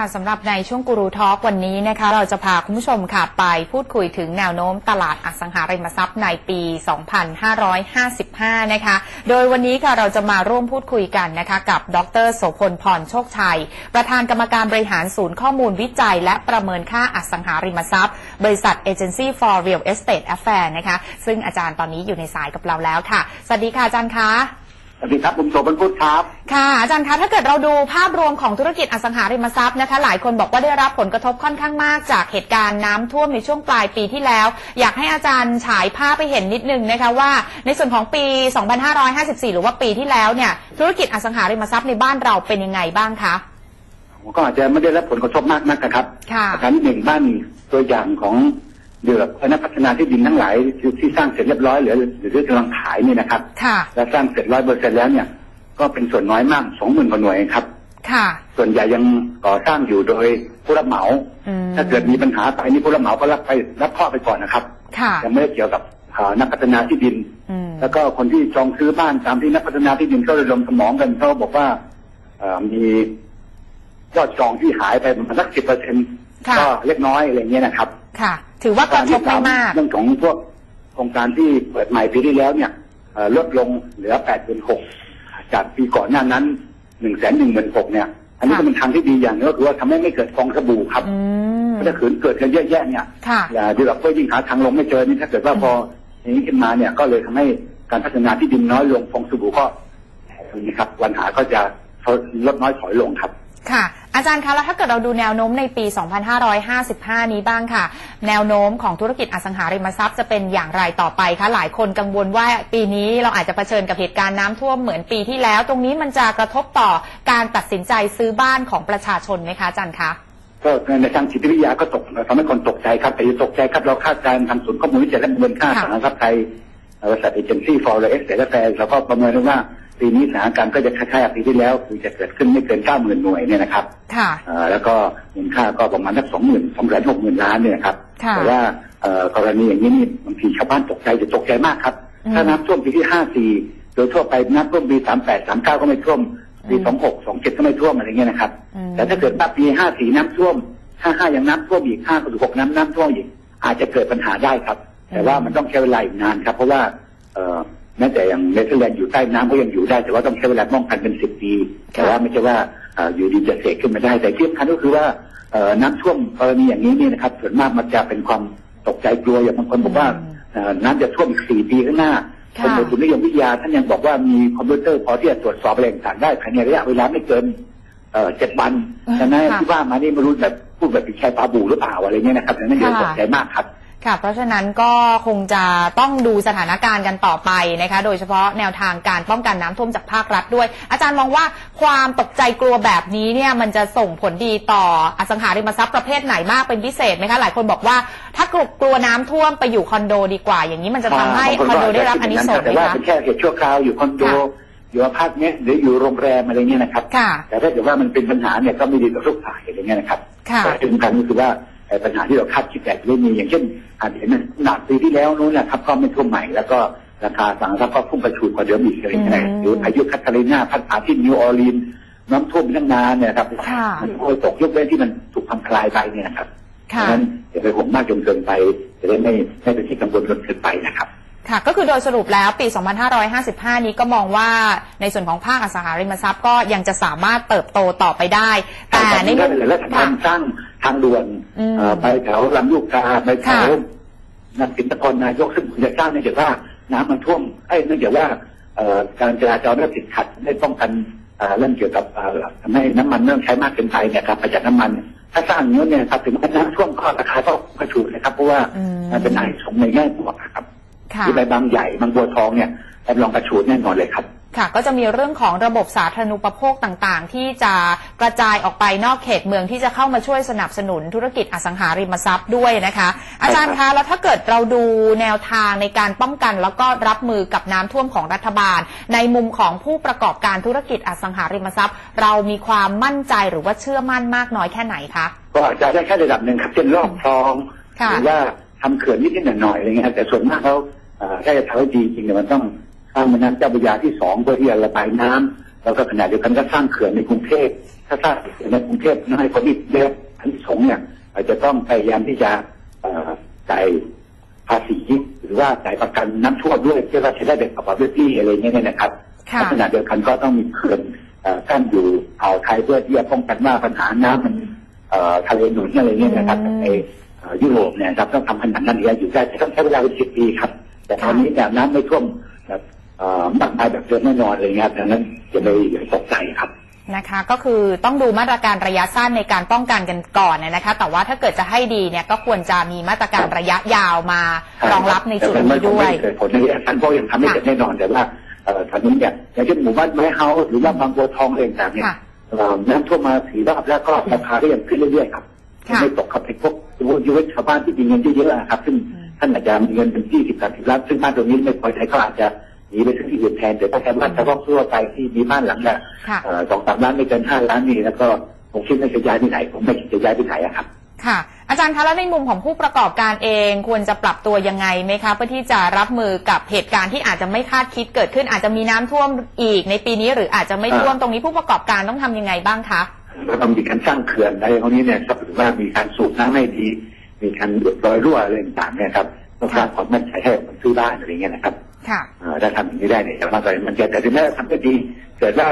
ค่ะสำหรับในช่วงกูรูทอล์กวันนี้นะคะ เราจะพาคุณผู้ชมค่ะไปพูดคุยถึงแนวโน้มตลาดอสังหาริมทรัพย์ในปี 2555 นะคะ โดยวันนี้ค่ะเราจะมาร่วมพูดคุยกันนะคะ กับดรโสพลพรโชคชัย ประธานกรรมการบริหารศูนย์ข้อมูลวิจัย และประเมินค่าอสังหาริมทรัพย์ บริษัท Agency for Real Estate Affairs นะคะ ซึ่งอาจารย์ตอนนี้อยู่ในสายกับเราแล้วค่ะ สวัสดีค่ะอาจารย์คะ สวัสดีครับผมโสมนพุทธครับ ค่ะ อาจารย์คะถ้าเกิดเราดูภาพรวมของธุรกิจอสังหาริมทรัพย์นะคะ หลายคนบอกว่าได้รับผลกระทบค่อนข้างมากจากเหตุการณ์น้ำท่วมในช่วงปลายปีที่แล้ว อยากให้อาจารย์ฉายภาพไปเห็นนิดนึงนะคะว่า ในส่วนของปี 2554 หรือว่าปีที่แล้วเนี่ยธุรกิจอสังหาริมทรัพย์ในบ้านเราเป็นยังไงบ้างคะผมก็อาจจะไม่ได้รับผลกระทบมากนักนะครับค่ะอาการที่หนึ่งบ้านตัวอย่างของ เดือบคณะพัฒนาที่ดินทั้งหลายที่สร้างเสร็จเรียบร้อยหรือหรือที่กำลังขายเนี่ยนะครับค่ะและสร้างเสร็จร้อยเปอร์เซ็นต์แล้วเนี่ย ก็เป็นส่วนน้อยมากสองหมื่นกว่าหน่วยครับ ค่ะ ส่วนใหญ่ยังก่อสร้างอยู่โดยผู้รับเหมาอืมถ้าเกิดมีปัญหาไปนี่ผู้รับเหมาก็รับไปรับข้อไปก่อนนะครับค่ะยังไม่ได้เกี่ยวกับอ่านักพัฒนาที่ดินอืมแล้วก็คนที่จองซื้อบ้านตามที่นักพัฒนาที่ดินเขาระดมสมองกันเขาบอกว่าเอ่อมียอดจองที่หายไปประมาณสักสิบเปอร์เซ็นต์ค่ะก็เล็กน้อยอะไรเงี้ยนะครับ ค่ะ ถือว่ากระทบไม่มาก เรื่องของพวกโครงการที่เปิดใหม่ปีที่แล้วเนี่ยเอ่อลดลงเหลือแปดเป็นหกจากปีก่อนหน้านั้นหนึ่งแสนหนึ่งหมื่นหกเนี่ย อันนี้ค่ะก็เป็นทางที่ดีอย่างหนึงก็คือว่าทำให้ไม่เกิดฟองสบู่ครับอืมถ้าขืนเกิดกันเยอะแยะเนี่ยค่ะอย่าดีหรอกเพื่อยิ่งหาทางลงไม่เจอนี่ถ้าเกิดว่าพออย่างนี้ขึ้นมาเนี่ยก็เลยทำให้การพัฒนาที่ดินน้อยลงฟองสบู่ก็อย่างนี้ครับวันหาก็จะลดน้อยถอยลงครับ ค่ะ อาจารย์คะแล้วถ้าเกิดเราดูแนวโน้มในปี 2555 นี้บ้างค่ะ แนวโน้มของธุรกิจอสังหาริมทรัพย์จะเป็นอย่างไรต่อไปคะหลายคนกังวลว่าปีนี้เราอาจจะเผชิญกับเหตุการณ์น้ำท่วมเหมือนปีที่แล้ว ตรงนี้มันจะกระทบต่อการตัดสินใจซื้อบ้านของประชาชนไหมคะอาจารย์คะก็ในทางจิตวิทยาก็ตกทำให้คนตกใจครับแต่ย่าตกใจครับเราคาดการณ์ทางศูนย์ข้อมูลวิจัยและประเมินค่าสานทรัพย์ไทยบริษัทเอเจนซี่ฟอร์เรสเตอร์แฟร์เราก็ประเมินว่า ปีนี้สถานการณ์ก็จะคล้ายๆกับปีที่แล้วคือจะเกิดขึ้นไม่เกินเก้าหมื่นหน่วยเนี่ยนะครับค่ะเอ่อแล้วก็มูลค่าก็ประมาณสักสองหมื่นสองแสนหกหมื่นล้านเนี่ยนะครับ ค่ะ แต่ว่าเอ่อกรณีอย่างนี้นี่บางทีชาวบ้านตกใจจะตกใจมากครับ อืม ถ้าน้ำท่วมปีที่ห้าสี่โดยทั่วไปน้ำท่วมปีสามแปดสามเก้าก็ไม่ท่วม ปีอืมสองหกสองเจ็ดก็ไม่ท่วมอะไรเงี้ยนะครับ อืมแต่ถ้าเกิดว่าปีห้าสี่น้ำท่วมห้าห้ายังน้ำท่วมอีกห้าหกน้ำน้ำท่วมอีก อาจจะเกิดปัญหาได้ครับ แต่ว่ามันต้องใช้เวลาอีกนานครับ เพราะว่าเอ่อ แม้แต่อย่างเนเธอร์แลนด์อยู่ใต้น้ำก็ยังอยู่ได้ แต่ว่าต้องใช้เวลาป้องกันเป็นสิบปี แต่ว่าไม่ใช่ว่าเอ่ออยู่ดีจะเสกขึ้นมาได้ แต่ที่สำคัญก็คือว่าเอ่อน้ำท่วมกรณีอย่างนี้เนี่ยนะครับส่วนมากมันจะเป็นความตกใจกลัวอย่างบางคนบอกว่าอืมเอ่อน้ำจะท่วมอีกสี่ปีข้างหน้าค่ะคนอุตุนิยมวิทยาท่านยังบอกว่ามีคอมพิวเตอร์พอที่จะตรวจสอบอะไรต่างๆได้ภายในระยะเวลาไม่เกินเอ่อเจ็ดวันอืมฉะนั้นค่ะที่ว่ามานี่ไม่รู้แบบพูดแบบปิดแค่ปลาบูหรือเปล่าอะไรเงี้ยนะครับดังนั้นอย่าค่ะตกใจมากครับ ค่ะ เพราะฉะนั้นก็คงจะต้องดูสถานการณ์กันต่อไปนะคะ โดยเฉพาะแนวทางการป้องกันน้ำท่วมจากภาครัฐด้วย อาจารย์มองว่าความตกใจกลัวแบบนี้เนี่ยมันจะส่งผลดีต่ออสังหาริมทรัพย์ประเภทไหนมากเป็นพิเศษไหมคะ หลายคนบอกว่าถ้ากลัวกลัวน้ำท่วมไปอยู่คอนโดดีกว่า อย่างนี้มันจะทำให้บางคอนโดก็ได้รับอันนี้ส่งส์ไหแต่มว่าคะเป็นแค่เหตุชั่วคราวอยู่คอนโดค่ะอยู่อพาร์ตเมนต์หรืออยู่โรงแรมอะไรเงี้ยนะครับ ค่ะ แต่ถ้าเกิดว่ามันเป็นปัญหาเนี่ยก็ไม่ดีต่อทุกฝ่ายอะไรเงี้ยนะครับค่ะ แต่ที่สำคัญก็คือว่าไอ้ ปัญหาที่เราคาดคิดแต่ไม่มีอย่างเช่นอาจจะเห็นหนักปีที่แล้วนู้นนะครับก็ไม่ท่วมใหม่แล้วก็ราคาสังทรัพย์ก็พุ่งกระฉูดกว่าเดิมอีกอะไรเงี้ยอืมหรือพายุคัตาลีนาพัดผ่านที่นิวออร์ลีนส์น้ำท่วมไปตั้งนานเนี่ยครับค่ะมันโอยตกยกเว้นที่มันถูกพังคลายไปเนี่ยนะครับค่ะดังนั้นอย่าไปห่วงมากจนเกินไปจะได้ไม่ไม่เป็นที่กังวลจนเกินไปนะครับ ค่ะก็คือโดยสรุปแล้วปี 2555 นี้ก็มองว่าในส่วนของภาคอสังหาริมทรัพย์ก็ยังจะสามารถเติบโตต่อไปได้ แต่ในในมุเรื่มองและสำคัค่ะญสร้างทางด่วนอืมเอ่อไปแถวลำลูกกาไปแถวค่ะนักสินตะกรนายกซึ่งผมจะสร้างเนื่องจากว่าน้ำมันท่วมไอ้ยเนื่องจากว่าเอ่อการจราจรไม่ติดขัดได้ป้องกันเอ่อเรื่องเกี่ยวกับเอ่อทำให้น้ำมันเริ่มใช้มากเกินไปเนี่ยครับประหยัดน้ำมันถ้าสร้างอย่างนี้เนี่ยครับถึงแม้น้ำท่วมก็ราคาก็กระฉูดนะครับเพราะว่าอืมมันเป็นไอ้สงในแง่บวก ครับค่ะที่ไปบางใหญ่บางบัวทองเนี่ยรับรองกระฉูดแน่นอนเลยครับค่ะก็จะมีเรื่องของระบบสาธารณูปโภคต่างๆ ที่จะกระจายออกไปนอกเขตเมืองที่จะเข้ามาช่วยสนับสนุนธุรกิจอสังหาริมทรัพย์ด้วยนะคะ อาจารย์คะแล้วถ้าเกิดเราดูแนวทางในการป้องกัน แล้วก็รับมือกับน้ำท่วมของรัฐบาล ในมุมของผู้ประกอบการธุรกิจอสังหาริมทรัพย์ เรามีความมั่นใจหรือว่าเชื่อมั่นมากน้อยแค่ไหนคะก็อาจจะได้แค่ระดับหนึ่งครับเช่นรอบคลองค่ะหรือว่าทำเขื่อนนิดๆหน่อยๆอะไรเงี้ยแต่ส่วนมากเขาเอ่อ ถ้าจะทำให้ดีจริงเนี่ยมันต้องสร้างแม่น้ำเจ้าพระยาที่สองเพื่อที่จะระบายน้ำแล้วก็ขณะเดียวกันก็สร้างเขื่อนในกรุงเทพถ้าสร้างเขื่อนในกรุงเทพนั่นให้คนที่ได้รับอันที่สงส์เนี่ยอาจจะต้องพยายามที่จะเอ่อจ่ายภาษีหรือว่าจ่ายประกันน้ำท่วมด้วยเพื่อว่าจะได้แบ่งประกอบด้วยที่อะไรเงี้ยเนี่ยนะครับค่ะลักษณะเดียวกันก็ต้องมีเขื่อนเอ่อกั้นอยู่อ่าวไทยเพื่อที่จะป้องกันว่าปัญหาน้ำมันเอ่อทะเลหนุนอะไรเงี้ยนะครับอืมในเอ่อยุโรปเนี่ยครับต้องทำขนาดนั้นเนี่ยอยู่ได้จะต้องใช้เวลาเป็นสิบปีครับ แต่ตอนนี้เนี่ยน้ำไม่ท่วมแบบเอ่อมากมายแบบเดิมแน่นอนเลยครับดังนั้นอย่าไปอย่าตกใจครับนะคะก็คือต้องดูมาตรการระยะสั้นในการป้องกันกันก่อนนะคะ แต่ว่าถ้าเกิดจะให้ดีเนี่ยก็ควรจะมีมาตรการระยะยาวมารองรับในจุดนี้ด้วยแต่มันไม่เกิดผลในระยะสั้นเพราะยังทำไม่เสร็จแน่นอนแต่ว่าเอ่อตอนนี้เนี่ยอย่างเช่นหมู่บ้านไม้เฮาส์หรือว่าบางบัวทองอะไรต่างๆเนี่ยค่ะเอ่อน้ำท่วมมาสี่รอบแล้วก็ราคาก็ยังขึ้นเรื่อยๆครับค่ะไม่ตกครับไอ้พวกยูเวนชาวบ้านที่มีเงินเยอะๆอะครับซึ่ง ท่านอาจจะมีเงินเป็นที่สิบสามสิบล้านซึ่งบ้านตรงนี้ไม่พอใช้ก็อาจจะหนีไปซื้อที่อื่นแทนแต่ถ้าชาวบ้านชาวบ้านทั่วไปที่มีบ้านหลังละค่ะเอ่อสองสามล้านไม่เกินห้าล้านนี่แล้วก็ผมคิดว่าจะย้ายไปไหน ผมไม่คิดจะย้ายไปไหนอะครับค่ะ อาจารย์คะแล้วในมุมของผู้ประกอบการเองควรจะปรับตัวยังไงไหมคะเพื่อที่จะรับมือกับเหตุการณ์ที่อาจจะไม่คาดคิดเกิดขึ้นอาจจะมีน้ำท่วมอีกในปีนี้ หรืออาจจะไม่ท่วมตรงนี้ผู้ประกอบการต้องทำยังไงบ้างคะแล้วต้องมีการสร้างเขื่อนอะไรพวกนี้เนี่ยครับหรือว่ามีการสูบน้ำให้ดี มีการหยุดรอยรั่วอะไรต่างๆเนี่ยครับต้องสร้างความมั่นใจให้คนซื้อบ้านอะไรเงี้ยนะครับค่ะเอ่อถ้าทำอย่างนี้ได้เนี่ยจะมาใส่มันจะแต่ถึงแม้ทำได้ดีเกิดว่า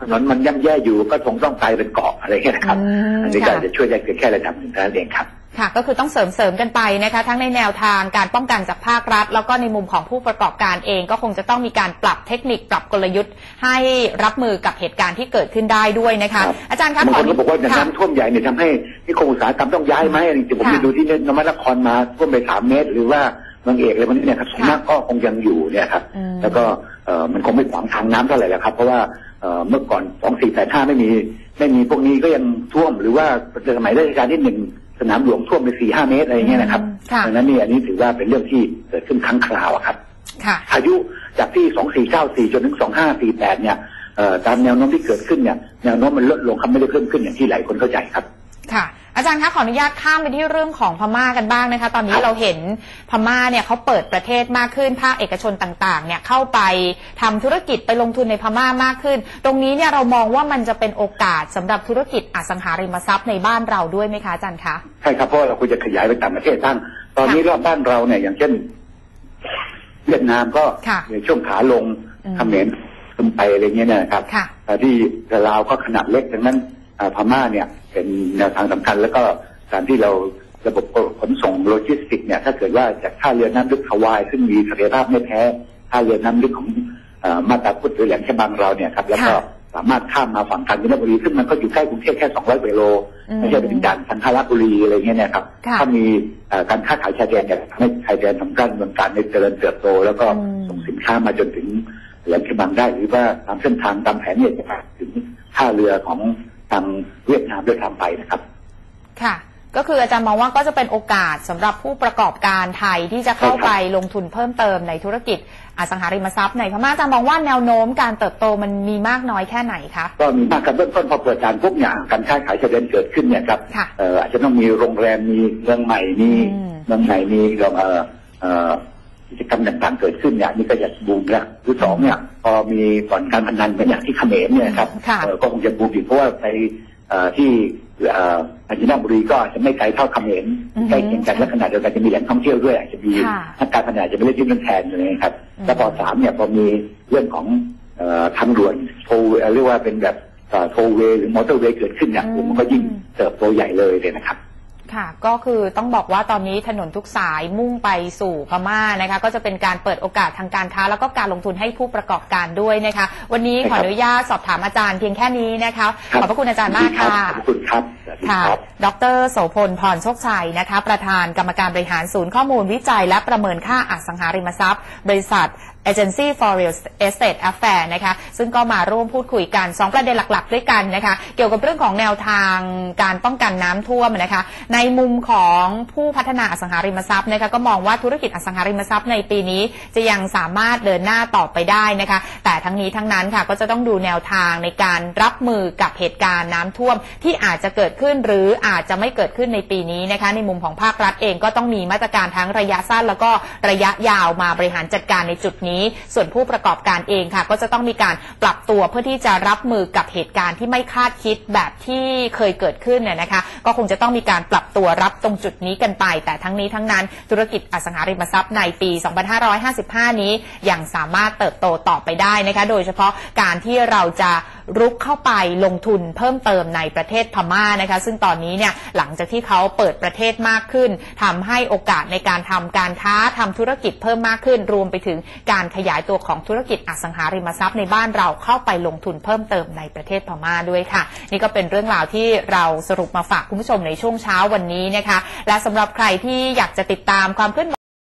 ถนนมันย่ำแย่อยู่ก็คงต้องกลายเป็นเกาะอะไรเงี้ยนะครับอืมอันนี้ก็ค่ะจะช่วยได้เพียงแค่ระดับหนึ่งเท่านั้นเองครับ ค่ะก็คือต้องเสริมเสริมกันไปนะคะ ทั้งในแนวทางการป้องกันจากภาครัฐ แล้วก็ในมุมของผู้ประกอบการเอง ก็คงจะต้องมีการปรับเทคนิคปรับกลยุทธ์ ให้รับมือกับเหตุการณ์ที่เกิดขึ้นได้ด้วยนะคะครับอาจารย์คะบางขคอนก็บอกว่าอย่างค่ะน้ำท่วมใหญ่เนี่ยทำให้นิคมอุตสาหกรรมต้องย้ายไหมอะไรจริงๆผมค่ะไปดูที่นวัดนครมาท่วมไปสามเมตร หรือว่าบางเอกอะไรพวกนี้เนี่ยครับส่วนมากก็คงยังอยู่เนี่ยครับอืมแล้วก็เอ่อมันคงไม่ขวางทางน้ำเท่าไหร่แล้วครับ เพราะว่าเอ่อเมื่อก่อนสองสี่แปดห้าไม่มีไม่มีพวกนี้ก็ยังท่วมหรือว่าสมัยรัชกาลที่หนึ่งส นามหลวงท่วมไปสี่ห้าเมตรอะไรอย่างเงี้ยนะครับค่ะดังนั้นนี่อันนี้ถือว่าเป็นเรื่องที่เกิดขึ้นครั้งคราวอะครับค่ะอายุจากที่สองสี่เก้าสี่จนถึงสองห้าสี่แปดเนี่ยเอ่อตามแนวโน้มที่เกิดขึ้นเนี่ยแนวโน้มมันลดลงครับไม่ได้เพิ่มขึ้นอย่างที่หลายคนเข้าใจครับ ค่ะ อาจารย์คะขออนุญาตข้ามไปที่เรื่องของพม่ากันบ้างนะคะ ตอนนี้ครับเราเห็นพม่าเนี่ยเขาเปิดประเทศมากขึ้นภาคเอกชนต่างๆ เนี่ยเข้าไปทำธุรกิจไปลงทุนในพม่ามากขึ้น ตรงนี้เนี่ยเรามองว่ามันจะเป็นโอกาสสำหรับธุรกิจอสังหาริมทรัพย์ในบ้านเราด้วยไหมคะอาจารย์คะใช่ครับเพราะว่าเราควรจะขยายไปต่างประเทศบ้างตอนนี้รอบบ้านเราเนี่ยอย่างเช่น เวียดนามก็ค่ะในช่วงขาลงอืมเขมรขึ้นไปอะไรเงี้ยนะครับค่ะแต่ที่ลาวก็ขนาดเล็กดังนั้นอ่าพม่าเนี่ย เป็นแนวทางสำคัญ แล้วก็การที่เราระบบขนส่งโลจิสติกส์เนี่ยถ้าเกิดว่าจากท่าเรือน้ำลึกฮาวายซึ่งมีศักยภาพไม่แพ้ท่าเรือน้ำลึกของเอ่อมาตาพุทธหรือแหลมฉบังเราเนี่ยครับแล้วก็ค่ะสามารถข้ามมาฝั่งกาญจนบุรีซึ่งมันก็อยู่ใกล้กรุงเทพแค่200กิโลอืมไม่ใช่เป็นด่านสันทรบุรีอะไรเงี้ยนะครับค่ะถ้ามีเอ่อการค้าขายชายแดนเนี่ยทำให้ชายแดนสำคัญเมืองการในเจริญเติบโต แล้วก็อืมส่งสินค้ามาจนถึงแหลมฉบังได้หรือว่าตามเส้นทางตามแผนเนี่ยจะไปถึงท่าเรือของ ทางเวียดนามด้วยทางไปนะครับ ค่ะ ก็คืออาจารย์มองว่าก็จะเป็นโอกาสสำหรับผู้ประกอบการไทยที่จะเข้าใช่ครับไปลงทุนเพิ่มเติมในธุรกิจอสังหาริมทรัพย์ในพม่าอาจารย์มองว่าแนวโน้มการเติบโตมันมีมากน้อยแค่ไหนคะก็มีมากครับเบื้องต้นพอเปิดการปุ๊บเนี่ยการค้าขายชายแดนเกิดขึ้นเนี่ยครับค่ะเอ่ออาจจะต้องมีโรงแรมมีเมืองใหม่มีอืมเมืองใหม่มีเอ่อเอ่อ กิจกรรมต่างๆเกิดขึ้นเนี่ยนี่ก็จะบูมแล้วคือสองเนี่ยพอมีบ่อนการพนันเป็นอย่างที่เขมรเนี่ยครับค่ะเอ่อก็คงจะบูมอีกเพราะว่าไปเอ่อที่เอ่อกาญจนบุรีก็อาจจะไม่ไกลเท่าเขมรอือฮึใกล้เคียงกันและขนาดเดียวกันจะมีแหล่งท่องเที่ยวด้วยอาจจะมีค่ะนักการพนันอาจจะไม่ได้ที่เรื่องแทนเลยนะครับอืมแล้วพอสามเนี่ยพอมีเรื่องของเอ่อทางด่วนโทเอ่อเรียกว่าเป็นแบบโทเวย์หรือมอเตอร์เวย์เกิดขึ้นเนี่ยอืมมันก็ยิ่งเติบโตใหญ่เลยเลยนะครับ ค่ะ ก็คือต้องบอกว่าตอนนี้ถนนทุกสายมุ่งไปสู่พม่านะคะ ก็จะเป็นการเปิดโอกาสทางการค้า แล้วก็การลงทุนให้ผู้ประกอบการด้วยนะคะ วันนี้ขออนุญาตสอบถามอาจารย์เพียงแค่นี้นะคะ ขอบพระคุณอาจารย์มากค่ะขอบคุณครับสวัสดีค่ะครับดรโสพลพรโชคชัยนะคะ ประธานกรรมการบริหารศูนย์ข้อมูลวิจัย และประเมินค่าอสังหาริมทรัพย์ บริษัท Agency for Real Estate Affair นะคะซึ่งก็มาร่วมพูดคุยกัน 2 ประเด็นหลัก ๆ ด้วยกันนะคะเกี่ยวกับเรื่องของแนวทางการป้องกันน้ำท่วมนะคะในในมุมของผู้พัฒนาอสังหาริมทรัพย์นะคะก็มองว่าธุรกิจอสังหาริมทรัพย์ในปีนี้จะยังสามารถเดินหน้าต่อไปได้นะคะแต่ทั้งนี้ทั้งนั้นค่ะก็จะต้องดูแนวทางในการรับมือกับเหตุการณ์น้ำท่วม ที่อาจจะเกิดขึ้นหรืออาจจะไม่เกิดขึ้นในปีนี้นะคะในมุมของภาครัฐเองก็ต้องมีมาตรการทั้งระยะสั้น แล้วก็ระยะยาวมาบริหารจัดการในจุดนี้ส่วนผู้ประกอบการเองค่ะ ก็จะต้องมีการปรับตัวเพื่อที่จะรับมือกับเหตุการณ์ที่ไม่คาดคิดแบบที่เคยเกิดขึ้นเนี่ยนะคะ ก็คงจะต้องมีการปรับตัวรับตรงจุดนี้กันไป แต่ทั้งนี้ทั้งนั้นธุรกิจอสังหาริมทรัพย์ในปี 2555 นี้ยังสามารถเติบโตต่อไปได้นะคะ โดยเฉพาะการที่เราจะรุกเข้าไปลงทุนเพิ่มเติมในประเทศพม่านะคะ ซึ่งตอนนี้เนี่ยหลังจากที่เขาเปิดประเทศมากขึ้นทำให้โอกาสในการทำการค้าทำธุรกิจเพิ่มมากขึ้น รวมไปถึงการขยายตัวของธุรกิจอสังหาริมทรัพย์ในบ้านเราเข้าไปลงทุนเพิ่มเติมในประเทศพม่าด้วยค่ะ นี่ก็เป็นเรื่องราวที่เราสรุปมาฝากคุณผู้ชมในช่วงเช้าวันนี้นะคะ และสำหรับใครที่อยากจะติดตามความเคลื่อน